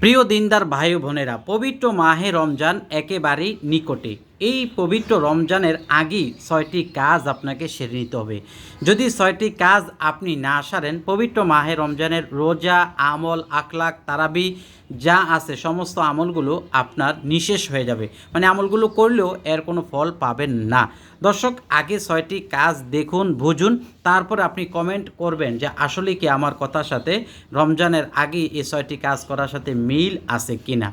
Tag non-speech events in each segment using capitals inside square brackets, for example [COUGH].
প্রিয় দিনদার ভাই বোনেরা পবিত্র মাহে রমজান একেবারেই নিকটে। এই পবিত্র রমজানের আগেই ছয়টি কাজ আপনাকে সেরে নিতে হবে। যদি ছয়টি কাজ আপনি না সারেন, পবিত্র মাহে রমজানের রোজা, আমল আখলাক তারাবি যা আছে, সমস্ত আমলগুলো আপনার নিশেষ হয়ে যাবে। মানে আমলগুলো করলেও এর কোনো ফল পাবেন না। দর্শক, আগে ছয়টি কাজ দেখুন, বুঝুন, তারপর আপনি কমেন্ট করবেন যে আসলে কি আমার কথার সাথে রমজানের আগে এই ছয়টি কাজ করার সাথে মিল আছে কিনা।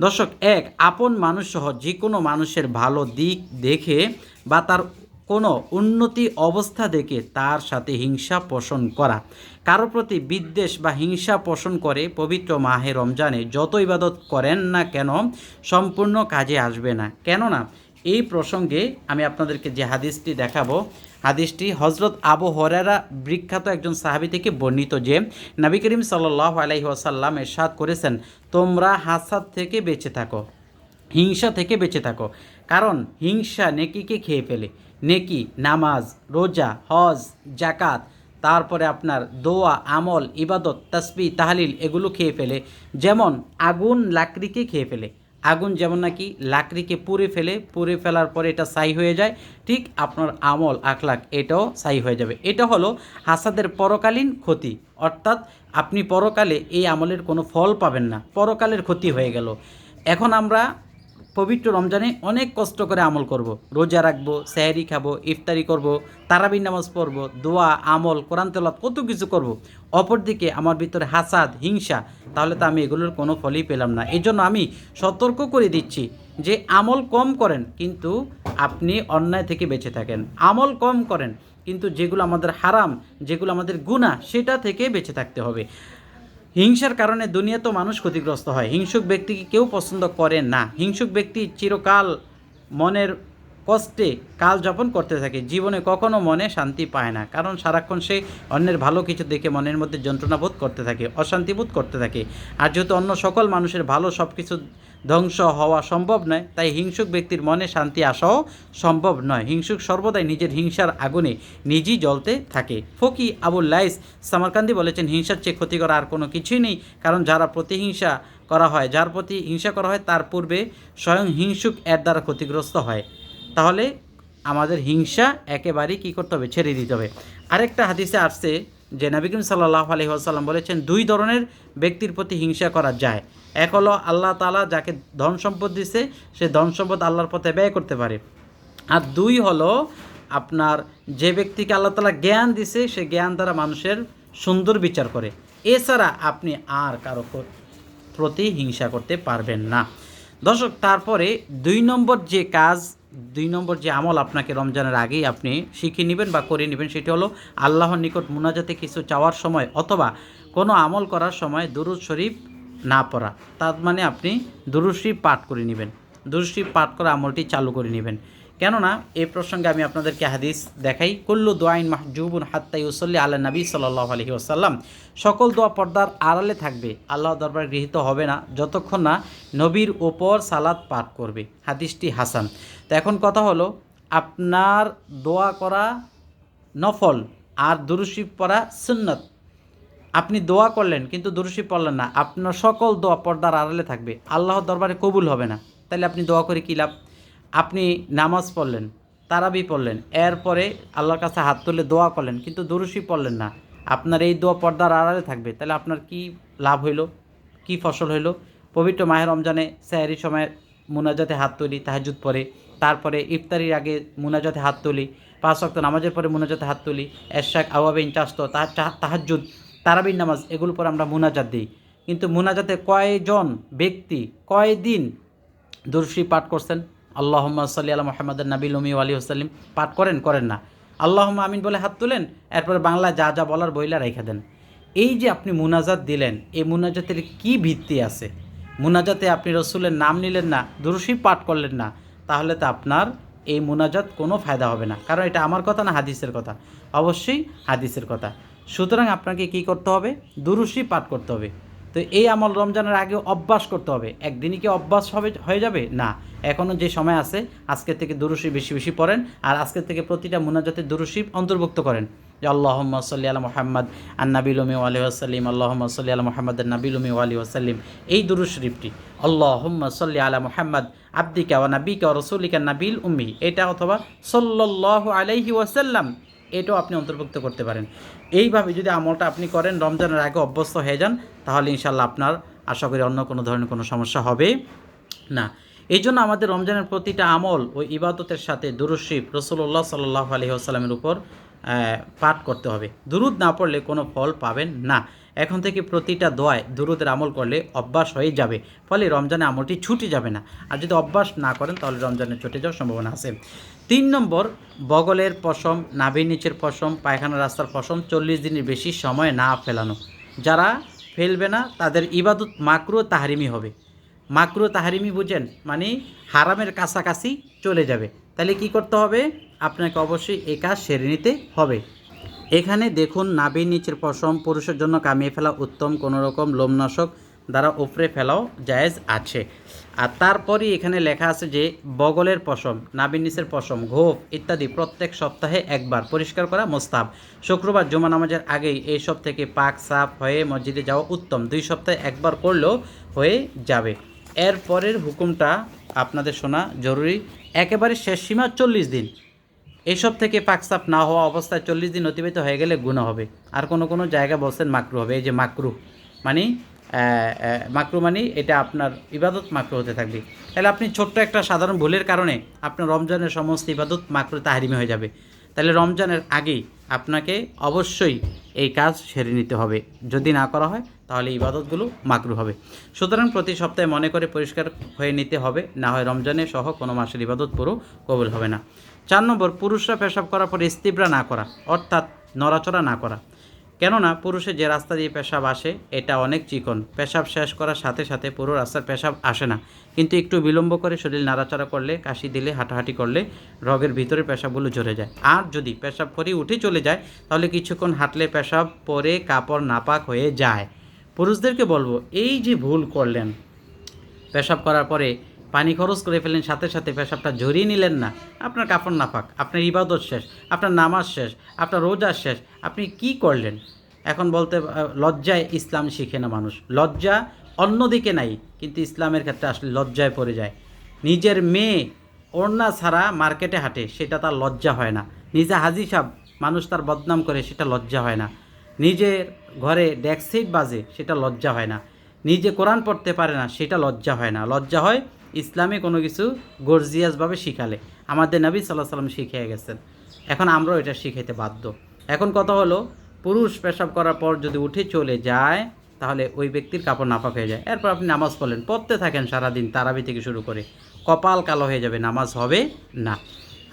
দর্শক, এক, আপন মানুষ সহ যে কোনো মানুষের ভালো দিক দেখে বা তার কোনো উন্নতি অবস্থা দেখে তার সাথে হিংসা পোষণ করা। কারও প্রতি বিদ্বেষ বা হিংসা পোষণ করে পবিত্র মাহে রমজানে যত ইবাদত করেন না কেন, সম্পূর্ণ কাজে আসবে না। কেননা এই প্রসঙ্গে আমি আপনাদেরকে যে হাদিসটি দেখাবো, হাদিসটি হজরত আবু হরেরা বিখ্যাত একজন সাহাবি থেকে বর্ণিত যে নবী করিম সাল্লাহ ওয়াসাল্লাম এরশাদ করেছেন, তোমরা হাসাদ থেকে বেঁচে থাকো, হিংসা থেকে বেঁচে থাকো। কারণ হিংসা নেকিকে খেয়ে ফেলে। নেকি, নামাজ, রোজা, হজ জাকাত তারপরে আপনার দোয়া, আমল, ইবাদত তসবি তাহলিল, এগুলো খেয়ে ফেলে। যেমন আগুন, লাকড়িকে খেয়ে ফেলে। আগুন যেমন নাকি লাকড়িকে পুড়ে ফেলে, পুড়ে ফেলার পরে এটা সাই হয়ে যায়, ঠিক আপনার আমল আখলাক এটাও সাই হয়ে যাবে। এটা হলো হাসাদের পরকালীন ক্ষতি। অর্থাৎ আপনি পরকালে এই আমলের কোনো ফল পাবেন না। পরকালের ক্ষতি হয়ে গেল। এখন আমরা পবিত্র রমজানে অনেক কষ্ট করে আমল করব। রোজা রাখব স্যাহারি খাব, ইফতারি করব তারাবি নামাজ পড়ব, দোয়া, আমল, কোরআন তেলাত কত কিছু করব। অপরদিকে আমার ভিতরে হাসাদ, হিংসা, তাহলে তো আমি এগুলোর কোনো ফলই পেলাম না এই জন্য আমি সতর্ক করে দিচ্ছি যে আমল কম করেন, কিন্তু আপনি অন্যায় থেকে বেঁচে থাকেন আমল কম করেন, কিন্তু যেগুলো আমাদের হারাম, যেগুলো আমাদের গুণা সেটা থেকে বেঁচে থাকতে হবে হিংসার কারণে দুনিয়া তো মানুষ ক্ষতিগ্রস্ত হয়। হিংসুক ব্যক্তিকে কেউ পছন্দ করে না। হিংসুক ব্যক্তি চিরকাল মনের কষ্টে কাল যাপন করতে থাকে। জীবনে কখনো মনে শান্তি পায় না। কারণ সারাক্ষণ সে অন্যের ভালো কিছু দেখে মনের মধ্যে যন্ত্রণা বোধ করতে থাকে, অশান্তি বোধ করতে থাকে। আর যেহেতু অন্য সকল মানুষের ভালো সব কিছু ধ্বংস হওয়া সম্ভব নয়, তাই হিংসুক ব্যক্তির মনে শান্তি আসাও সম্ভব নয়। হিংসুক সর্বদাই নিজের হিংসার আগুনে নিজেই জ্বলতে থাকে। ফকি আবুল লাইস সামারকান্দি বলেছেন, হিংসার চেয়ে ক্ষতিকর আর কোনো কিছুই নেই। কারণ যারা প্রতিহিংসা করা হয়, যার প্রতি হিংসা করা হয়, তার পূর্বে স্বয়ং হিংসুক এর দ্বারা ক্ষতিগ্রস্ত হয়। তাহলে আমাদের হিংসা একেবারেই কী করতে হবে? ছেড়ে দিতে হবে। আরেকটা হাদিসে আসছে যে নবী সাল্লাহ আলহি আসাল্লাম বলেছেন, দুই ধরনের ব্যক্তির প্রতি হিংসা করা যায়। এক হলো আল্লাহ তালা যাকে ধন সম্পদ দিছে, সে ধন সম্পদ আল্লাহর পথে ব্যয় করতে পারে। আর দুই হলো আপনার যে ব্যক্তিকে আল্লাহ তালা জ্ঞান দিছে, সে জ্ঞান দ্বারা মানুষের সুন্দর বিচার করে। এছাড়া আপনি আর কারও প্রতি হিংসা করতে পারবেন না। দর্শক, তারপরে দুই নম্বর যে কাজ দুই নম্বর যে আমল আপনাকে রমজানের আগেই আপনি শিখে নেবেন বা করে নেবেন, সেটি হলো আল্লাহর নিকট মুনাজাতে কিছু চাওয়ার সময় অথবা কোনো আমল করার সময় দুরুদ শরীফ না পড়া। তার মানে আপনি দুরুদ শরীফ পাঠ করে নেবেন। দুরুদ শরীফ পাঠ করা আমলটি চালু করে নেবেন। কেননা এ প্রসঙ্গে আমি আপনাদেরকে হাদিস দেখাই, কুল্লু দোয়াইন মাহজুবুন হাত্তাই উসল্লি আল্লাহ নবী সাল্লাহ আলহি আসাল্লাম সকল দোয়া পর্দার আড়ালে থাকবে, আল্লাহ দরবার গৃহীত হবে না, যতক্ষণ না নবীর ওপর সালাদ পাঠ করবে। হাদিসটি হাসান। তো এখন কথা হলো, আপনার দোয়া করা নফল আর দুরুশিব পড়া সুন্নত। আপনি দোয়া করলেন, কিন্তু দুরুশি পড়লেন না। আপনার সকল দোয়া পর্দার আড়ালে থাকবে। আল্লাহর দরবারে কবুল হবে না। তাহলে আপনি দোয়া করে কী লাভ? আপনি নামাজ পড়লেন, তারাবি পড়লেন, এরপরে আল্লাহর কাছে হাত তুলে দোয়া করলেন, কিন্তু দুরুশি পড়লেন না। আপনার এই দোয়া পর্দার আড়ালে থাকবে, তাহলে আপনার কি লাভ হইল? কি ফসল হইল? পবিত্র মাহের রমজানে স্যারি সময় মুনাজাতে হাত তুলি তাহাজুদ পরে, তারপরে ইফতারির আগে মুনাজাতে হাত তুলি, পাঁচ ওয়াক্ত নামাজের পরে মুনাজাতে হাত তুলি, এরশাক আওয়াবিন চাস্ত তাহাজুদ তারাবির নামাজ এগুলো পরে আমরা মুনাজাত দিই। কিন্তু মুনাজাতে কয়জন ব্যক্তি, কয়দিন দুরুশি পাঠ করছেন? আল্লাহ সাল্লি আল্লাহ মোহাম্মদ নবী উমি আলী হোসাল্লিম পাঠ করেন করেন না। আল্লাহ আমিন বলে হাত তুলেন, এরপরে বাংলা যা যা বলার বইলা রেখে দেন। এই যে আপনি মুনাজাত দিলেন, এই মুনাজাতের কি ভিত্তি আছে? মুনাজাতে আপনি রসুলের নাম নিলেন না, দুরুশি পাঠ করলেন না, তাহলে তো আপনার এই মুনাজাত কোনো ফায়দা হবে না। কারণ এটা আমার কথা না, হাদিসের কথা। অবশ্যই হাদিসের কথা। সুতরাং আপনাকে কি করতে হবে? দুরুশি পাঠ করতে হবে। তো এই আমল রমজানের আগে অভ্যাস করতে হবে। একদিনই কি অভ্যাস হবে, হয়ে যাবে? না। এখনও যে সময় আছে আজকের থেকে দুরুশি বেশি বেশি পড়েন আর আজকের থেকে প্রতিটা মুনাজাতে দুরুশি অন্তর্ভুক্ত করেন। যে আল্লাহম্মা সাল্লি আলা মোহাম্মদ আন্নাবিল উমি আলী ওয়াসাল্লিম আল্লাহম্মা সাল্লি আলা মোহাম্মদ নাবিল উমি আলী ওয়াসাল্লিম এই দুরুদ শরীফটি, আল্লাহম্মা সাল্লি আলা মোহাম্মদ আব্দিকা ওয়া নাবিকা ওয়া রসুলিকা নাবিল উম্মি, এটা অথবা সাল্লাল্লাহু আলাইহি ওয়াসাল্লাম এটাও আপনি অন্তর্ভুক্ত করতে পারেন। এইভাবে যদি আমলটা আপনি করেন, রমজানের আগে অভ্যস্ত হয়ে যান, তাহলে ইনশাল্লাহ আপনার, আশা করি অন্য কোনো ধরনের কোনো সমস্যা হবে না। এই জন্য আমাদের রমজানের প্রতিটা আমল ও ইবাদতের সাথে দুরুশিফ রসুল্লাহ সাল্লাহ আলহি উপর পাঠ করতে হবে। দুরুদ না পড়লে কোনো ফল পাবেন না। এখন থেকে প্রতিটা দোয়ায় দুরুদের আমল করলে অভ্যাস হয়ে যাবে। ফলে রমজানে আমলটি ছুটে যাবে না। আর যদি অভ্যাস না করেন, তাহলে রমজানে ছুটে যাওয়ার সম্ভাবনা আছে। তিন নম্বর, বগলের পশম, নাভির নিচের পশম, পায়খানা রাস্তার পশম, চল্লিশ দিনের বেশি সময় না ফেলানো। যারা ফেলবে না, তাদের ইবাদত মাকরু তাহারিমি হবে। মাকরু তাহারিমি বুঝেন মানে হারামের কাছাকাছি চলে যাবে। তাহলে কি করতে হবে? আপনাকে অবশ্যই এই কাজ সেরে নিতে হবে। এখানে দেখুন নাভির নিচের পশম পুরুষের জন্য কামিয়ে ফেলা উত্তম কোনো রকম লোমনাশক দ্বারা উপরে ফেলাও জায়েজ আছে। আর তারপরই এখানে লেখা আছে যে বগলের পশম, নাভির নিচের পশম ঘোপ ইত্যাদি প্রত্যেক সপ্তাহে একবার পরিষ্কার করা মোস্তাব শুক্রবার জমা নামাজের আগেই এই সব থেকে পাক সাফ হয়ে মসজিদে যাওয়া উত্তম। দুই সপ্তাহে একবার করলেও হয়ে যাবে। এর পরের হুকুমটা আপনাদের শোনা জরুরি। একেবারে শেষ সীমা চল্লিশ দিন। এসব থেকে পাকসাপ না হওয়া অবস্থায় চল্লিশ দিন অতিবাহিত হয়ে গেলে গুণ হবে। আর কোনো কোনো জায়গা বলছেন মাকরু হবে, এই যে মাকরু। মানে মাকরু মানে এটা আপনার ইবাদত মাকরু হতে থাকবে। তাহলে আপনি ছোট্ট একটা সাধারণ ভুলের কারণে আপনার রমজানের সমস্ত ইবাদত মাকরু তাহারিমে হয়ে যাবে। তাহলে রমজানের আগেই আপনাকে অবশ্যই এই কাজ সেরে নিতে হবে। যদি না করা হয়, তাহলে ইবাদতগুলো মাকরু হবে। সুতরাং প্রতি সপ্তাহে মনে করে পরিষ্কার হয়ে নিতে হবে, না হয় রমজানে সহ কোনো মাসের ইবাদত পুরো কবুল হবে না। চার নম্বর, পুরুষরা পেশাব করার পর ইস্তিবরা না করা, অর্থাৎ নড়াচড়া না করা। কেননা, পুরুষের যে রাস্তা দিয়ে পেশাব আসে, এটা অনেক চিকন। পেশাব শেষ করার সাথে সাথে পুরো রাস্তার পেশাব আসে না। কিন্তু একটু বিলম্ব করে শরীর নাড়াচাড়া করলে, কাশি দিলে, হাঁটাহাঁটি করলে রগের ভিতরে পেশাবগুলো ঝরে যায়। আর যদি পেশাব করে উঠে চলে যায়, তাহলে কিছুক্ষণ হাঁটলে পেশাব পরে কাপড় নাপাক হয়ে যায়। পুরুষদেরকে বলব, এই যে ভুল করলেন, পেশাব করার পরে পানি খরচ করে ফেলেন সাথে সাথে পেশাবটা জড়িয়ে নিলেন না। আপনার কাপড় নাপাক আপনার ইবাদত শেষ, আপনার নামাজ শেষ, আপনার রোজা শেষ, আপনি কি করলেন? এখন বলতে লজ্জায় ইসলাম শিখে না মানুষ। লজ্জা অন্যদিকে নাই, কিন্তু ইসলামের ক্ষেত্রে আসলে লজ্জায় পড়ে যায়। নিজের মেয়ে ওড়না ছাড়া মার্কেটে হাঁটে, সেটা তার লজ্জা হয় না। নিজে হাজি সাহ মানুষ তার বদনাম করে, সেটা লজ্জা হয় না। নিজের ঘরে ডেক্সিট বাজে, সেটা লজ্জা হয় না। নিজে কোরআন পড়তে পারে না, সেটা লজ্জা হয় না। লজ্জা হয় ইসলামে কোনো কিছু গর্জিয়াসভাবে শিখালে। আমাদের নবী সাল্লাহ সাল্লাম শিখিয়ে গেছেন। এখন আমরাও এটা শিখাইতে বাধ্য। এখন কথা হলো, পুরুষ পেশাব করার পর যদি উঠে চলে যায়, তাহলে ওই ব্যক্তির কাপড় নাপাক হয়ে যায়। এরপর আপনি নামাজ পড়লেন, পড়তে থাকেন সারাদিন তারাবি থেকে শুরু করে। কপাল কালো হয়ে যাবে, নামাজ হবে না।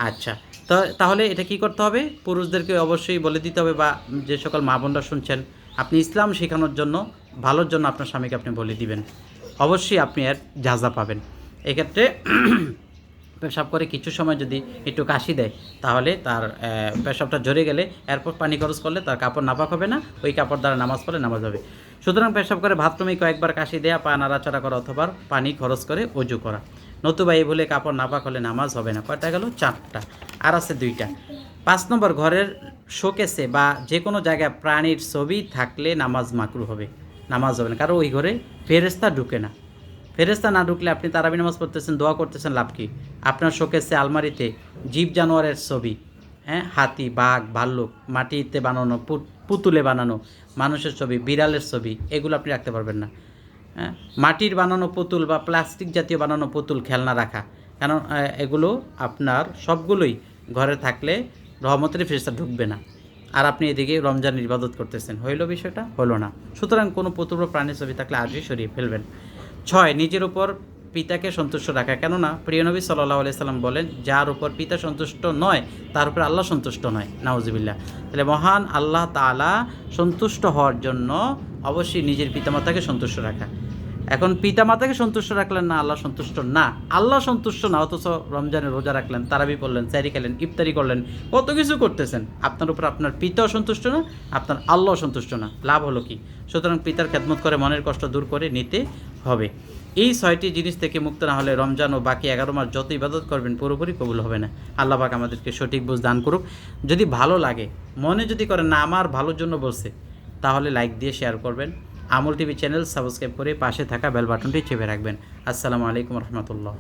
আচ্ছা তো, তাহলে এটা কি করতে হবে? পুরুষদেরকে অবশ্যই বলে দিতে হবে বা যে সকল মা বোনরা শুনছেন, আপনি ইসলাম শেখানোর জন্য, ভালোর জন্য আপনার স্বামীকে আপনি বলে দিবেন। অবশ্যই আপনি এর যাজা পাবেন। এক্ষেত্রে [CLEARS THROAT] পেশাব করে কিছু সময় যদি একটু কাশি দেয়, তাহলে তার পেশাবটা ঝরে গেলে এরপর পানি খরচ করলে তার কাপড় নাপাক হবে না, ওই কাপড় দ্বারা নামাজ পড়লে নামাজ হবে। সুতরাং পেশাব করে বাথরুমে কয়েকবার কাশি দেয়া, পা নাড়াচাড়া করা অথবা পানি খরচ করে অজু করা। নতুবা এই ভুলে কাপড় নাপাক হলে নামাজ হবে না। কয়টা গেল? চারটা। আর আছে দুইটা। পাঁচ নম্বর, ঘরের শোকেসে বা যে কোনো জায়গায় প্রাণীর ছবি থাকলে নামাজ মাকরু হবে। নামাজ হবে না। কারণ ওই ঘরে ফেরেস্তা ঢুকে না। ফেরেস্তা না ঢুকলে আপনি তারাবি নামাজ পড়তেছেন, দোয়া করতেছেন, লাভ কি? আপনার শোকেসে আলমারিতে জীব জানোয়ারের ছবি হ্যাঁ? হাতি, বাঘ, ভাল্লুক, মাটিতে বানানো পুতুলে বানানো মানুষের ছবি, বিড়ালের ছবি, এগুলো আপনি রাখতে পারবেন না হ্যাঁ? মাটির বানানো পুতুল বা প্লাস্টিক জাতীয় বানানো পুতুল খেলনা রাখা, কারণ এগুলো আপনার সবগুলোই ঘরে থাকলে রহমতের ফেরেস্তা ঢুকবে না। আর আপনি এদিকে রমজান ইবাদত করতেছেন, হইল বিষয়টা? হলো না। সুতরাং কোনো পুতুল বা প্রাণীর ছবি থাকলে আজই সরিয়ে ফেলবেন। ছয়, নিজের উপর পিতাকে সন্তুষ্ট রাখা। কেননা, প্রিয় নবী সাল্লাহ সাল্লাম বলেন, যার উপর পিতা সন্তুষ্ট নয়, তার উপর আল্লাহ সন্তুষ্ট নয়। নাউজিবিল্লা তাহলে মহান আল্লাহ তাআলা সন্তুষ্ট হওয়ার জন্য অবশ্যই নিজের পিতামাতাকে সন্তুষ্ট রাখা। এখন পিতামাতাকে সন্তুষ্ট রাখলেন না, আল্লাহ সন্তুষ্ট না। আল্লাহ সন্তুষ্ট না, অথচ রমজানের রোজা রাখলেন, তারাবি পড়লেন, স্যারি খেলেন, ইফতারি করলেন, কত কিছু করতেছেন। আপনার উপর আপনার পিতাও সন্তুষ্ট না, আপনার আল্লাহ সন্তুষ্ট না। লাভ হলো কি? সুতরাং পিতার খেদমত করে মনের কষ্ট দূর করে নিতে হবে। এই ছয়টি জিনিস থেকে মুক্ত না হলে রমজান ও বাকি এগারো মাস যত ইবাদত করবেন, পুরোপুরি কবুল হবে না। আল্লাহ পাক আমাদেরকে সঠিক বুঝ দান করুক। যদি ভালো লাগে, মনে যদি করেন, না, আমার ভালোর জন্য বলছে, তাহলে লাইক দিয়ে শেয়ার করবেন। আমল টিভি চ্যানেল সাবস্ক্রাইব করে পাশে থাকা বেল বাটনটি চেপে রাখবেন। আসসালামু আলাইকুম রহমতুল্লাহ।